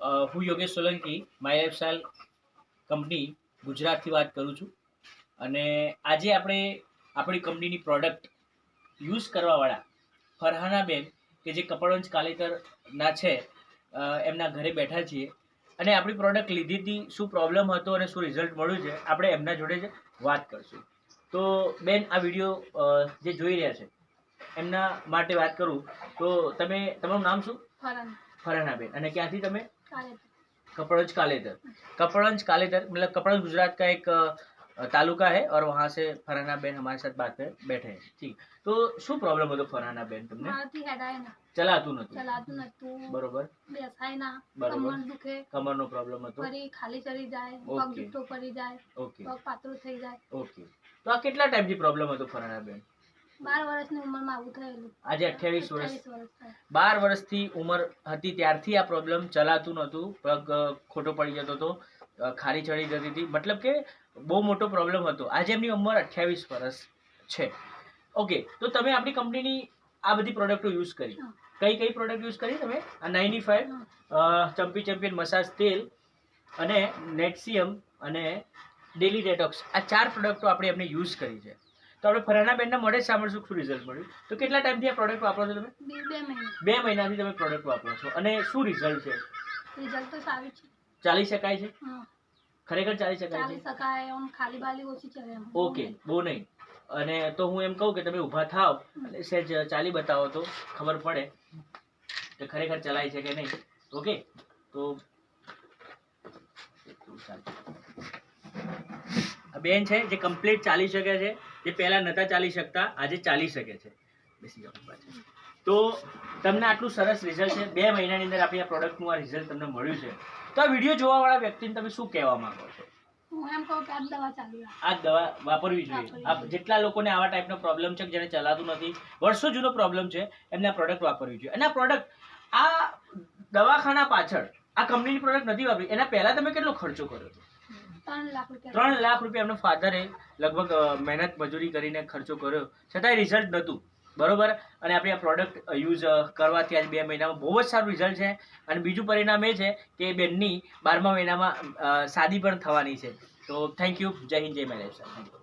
હું Yogesh Solanki my lifestyle company ગુજરાતથી વાત કરું છું. અને આજે આપણે આપણી કંપનીની પ્રોડક્ટ યુઝ કરવાવાળા ફરહાનાબેન કે જે કપડવંજ કાલેકરના છે એમના ઘરે બેઠા છીએ. અને આપણી પ્રોડક્ટ લીધી હતી શું પ્રોબ્લેમ હતો અને શું રિઝલ્ટ મળ્યું છે, આપણે એમના જોડે જ વાત કરશું. તો બેન, આ વીડિયો જે જોઈ રહ્યા છે, એમના માટે વાત કરું. તો તમે, તમારું નામ શું? ફરહાનાબેન અને ક્યાંથી તમે काले कपड़ोज कालेदर कपड़ोज कालेदर मतलब कपड़ोज गुजरात का एक अ, तालुका है और वहाँ से फरहाना बेन हमारे साथ बात में बैठे हैं ठीक तो શું પ્રોબ્લેમ હતો ફરહાના બેન તમને મારાથી હેડાય ના ચલાતું નતું ચલાતું નતું બરોબર બેસાય ના બરોબર. કમર દુખે કમરનો પ્રોબ્લેમ હતો ફરી ખાલી ચડી જાય પગ ઓકે. દુખતો પડી જાય ઓકે પગ પાતળું થઈ જાય ઓકે તો આ કેટલા ટાઈમથી પ્રોબ્લેમ હતો ફરહાના બેન બાર વર્ષની ઉંમરમાં આવું થયેલું. આજે અઠ્યાવીસ વર્ષ. 28 વર્ષ થાય બાર વર્ષથી ઉંમર હતી ત્યારથી આ પ્રોબ્લેમ ચલાતું નહોતું. પગ ખોટો પડી જતો હતો. ખારી ચડી જતી હતી. મતલબ કે બહુ મોટો પ્રોબ્લેમ હતો. આજે એમની ઉંમર અઠ્યાવીસ વર્ષ છે. ઓકે તો તમે આપણી કંપનીની આ બધી પ્રોડક્ટો યુઝ કરી. કઈ કઈ પ્રોડક્ટ યુઝ કરી તમે? આ ninety five. Champi champion massage તેલ અને નેટસિયમ અને ડેલી ડેટોક્સ આ ચાર પ્રોડક્ટો આપણે એમને યુઝ કરી છે. તો આપણે ફરાના બેનના જ સાંભળશું શું રિઝલ્ટ મળ્યું. તો કેટલા ટાઈમથી આ પ્રોડક્ટ વાપરો છો તમે? બે બે મહિના. બે મહિનાથી તમે પ્રોડક્ટ વાપરો છો. અને શું રિઝલ્ટ છે? રિઝલ્ટ તો સારું છે. ચાલી શકાય છે? ખરેખર ચાલી શકાય ચાલી છે શકાય આમ ખાલી બાલી ઓછી ચડે ઓકે બહુ નહીં. અને તો હું એમ કહું કે તમે ઊભા થાવ અને સહેજ ચાલી બતાવો તો ખબર પડે કે ખરેખર ચલાય છે કે નહીં. ઓકે તો બેન છે જે કમ્પ્લીટ ચાલી શકે છે. જે પહેલા નતા ચાલી શકતા આજે ચાલી શકે છે. બેસી જાઓ પાછળ. તો તમને આટલું સરસ રિઝલ્ટ છે. બે મહિનાની અંદર આપણી આ પ્રોડક્ટનું આ રિઝલ્ટ તમને મળ્યું છે. તો આ વીડિયો જોવાવાળા વ્યક્તિને તમે શું કહેવા માંગો છો? હું એમ કહું કે આ દવા ચાલુ આ દવા વાપરવી જોઈએ. આ જેટલા લોકોને આવા ટાઈપનો પ્રોબ્લેમ છે કે જેને ચલાતું નથી વર્ષો જૂનો પ્રોબ્લેમ છે એમને આ પ્રોડક્ટ વાપરવી જોઈએ. અને આ પ્રોડક્ટ આ દવાખાના પાછળ આ કંપનીની પ્રોડક્ટ નથી વાપરી. એના પહેલા તમે કેટલો ખર્ચો કર્યો હતો? ત્રણ લાખ રૂપિયા. એમના ફાધરે લગભગ મહેનત મજૂરી કરીને ખર્ચો કર્યો. છતાંય રિઝલ્ટ નહોતું. બરોબર? અને આપણે આ પ્રોડક્ટ યુઝ કરવાથી આજ બે મહિનામાં બહુ જ સારું રિઝલ્ટ છે. અને બીજું પરિણામ એ છે કે બેનની બારમા મહિનામાં શાદી પણ થવાની છે. તો થેન્ક યુ જય હિન્દ, જય માય લાઈફ